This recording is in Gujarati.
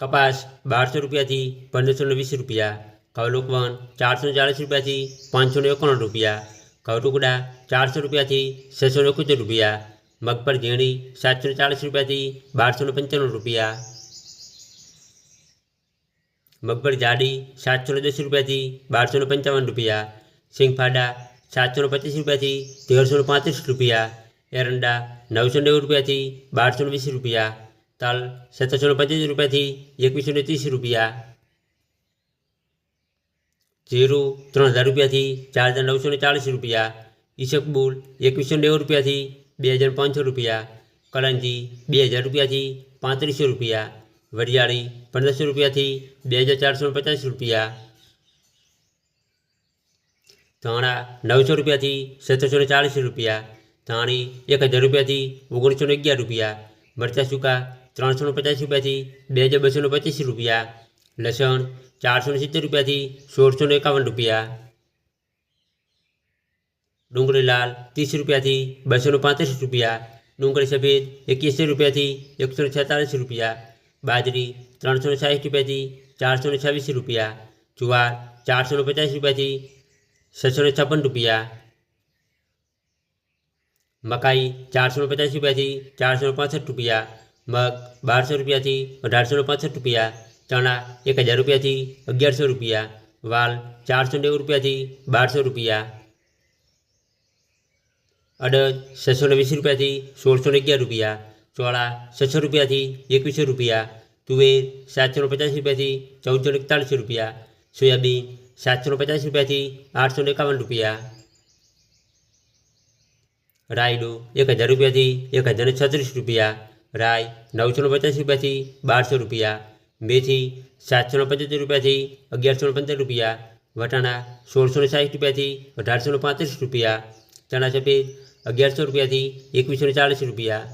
કપાસ બારસો રૂપિયાથી પંદરસો ને વીસ રૂપિયા ઘઉં લોકવન ચારસો ચાલીસ રૂપિયાથી પાંચસો ને એકાણું રૂપિયા, કવટુકડા ચારસો રૂપિયાથી છસો ને એકોતેર રૂપિયા, મગફળ ઝીણી સાતસો ને ચાળીસ રૂપિયાથી બારસો ને પંચાણું રૂપિયા, મગફળ જાડી સાતસો ને દસ રૂપિયાથી બારસો ને પંચાવન રૂપિયા સિંગફાડા સાતસો ને પચીસ રૂપિયાથી તેરસો ને પાંત્રીસ રૂપિયા, એરંડા નવસો નેવું રૂપિયાથી બારસો ને વીસ રૂપિયા તલ સત્તરસો ને પચીસ રૂપિયાથી એકવીસો ને ત્રીસ રૂપિયા જીરું ત્રણ હજાર રૂપિયાથી ચાર હજાર નવસો ને ચાળીસ રૂપિયા ઈસકબુલ એકવીસો નેવું રૂપિયાથી બે હજાર પાંચસો રૂપિયા કલંજી બે હજાર રૂપિયાથી પાંત્રીસો રૂપિયા વરિયાળી પંદરસો રૂપિયાથી બે હજાર ચારસો ને પચાસ રૂપિયા ધાણા નવસો રૂપિયાથી સત્તરસો ને ચાળીસ રૂપિયા ધાણી એક હજાર રૂપિયાથી ઓગણીસો ને અગિયાર રૂપિયા મરચાં સૂકા ત્રણસો ને પચાસ રૂપિયાથી બે હજાર બસો ને પચીસ રૂપિયા લસણ ચારસો ને સિત્તેર રૂપિયાથી સોળસો ને એકાવન રૂપિયા ડુંગળી લાલ ત્રીસ રૂપિયાથી બસો ને પાંત્રીસ રૂપિયા ડુંગળી સફેદ એક્યાસી રૂપિયાથી એકસો ને છેતાલીસ રૂપિયા બાજરી ત્રણસો ને સાઠ રૂપિયાથી ચારસો ને છવ્વીસ રૂપિયા જુવાર ચારસો ને પચાસ રૂપિયાથી છસો ને છપ્પન રૂપિયા મકાઈ ચારસો પચાસ રૂપિયાથી ચારસો પાંસઠ રૂપિયા, મગ બારસો રૂપિયાથી અઢારસો પાંસઠ રૂપિયા, ચણા એક હજાર રૂપિયાથી અગિયારસો રૂપિયા, વાલ ચારસો નેવું રૂપિયાથી બારસો રૂપિયા, અડદ છસો ને વીસ રૂપિયાથી સોળસો ને અગિયાર રૂપિયા, ચોળા છસો રૂપિયાથી એકવીસો રૂપિયા, તુવેર સાતસો પચાસ રૂપિયાથી ચૌદસો એકતાળીસ રૂપિયા, સોયાબીન સાતસો પચાસ રૂપિયાથી આઠસો એકાવન રૂપિયા રાયડો, એક હજાર રૂપિયાથી એક હજારને છત્રીસ રૂપિયા, રાય નવસો પચાસ રૂપિયાથી બારસો રૂપિયા મેથી સાતસો પંચોતેર રૂપિયાથી અગિયારસો પંદર રૂપિયા, વટાણા સોળસો સાઠ રૂપિયાથી અઢારસો પાંત્રીસ રૂપિયા, ચણા સફેદ અગિયારસો રૂપિયાથી એકવીસો ચાલીસ રૂપિયા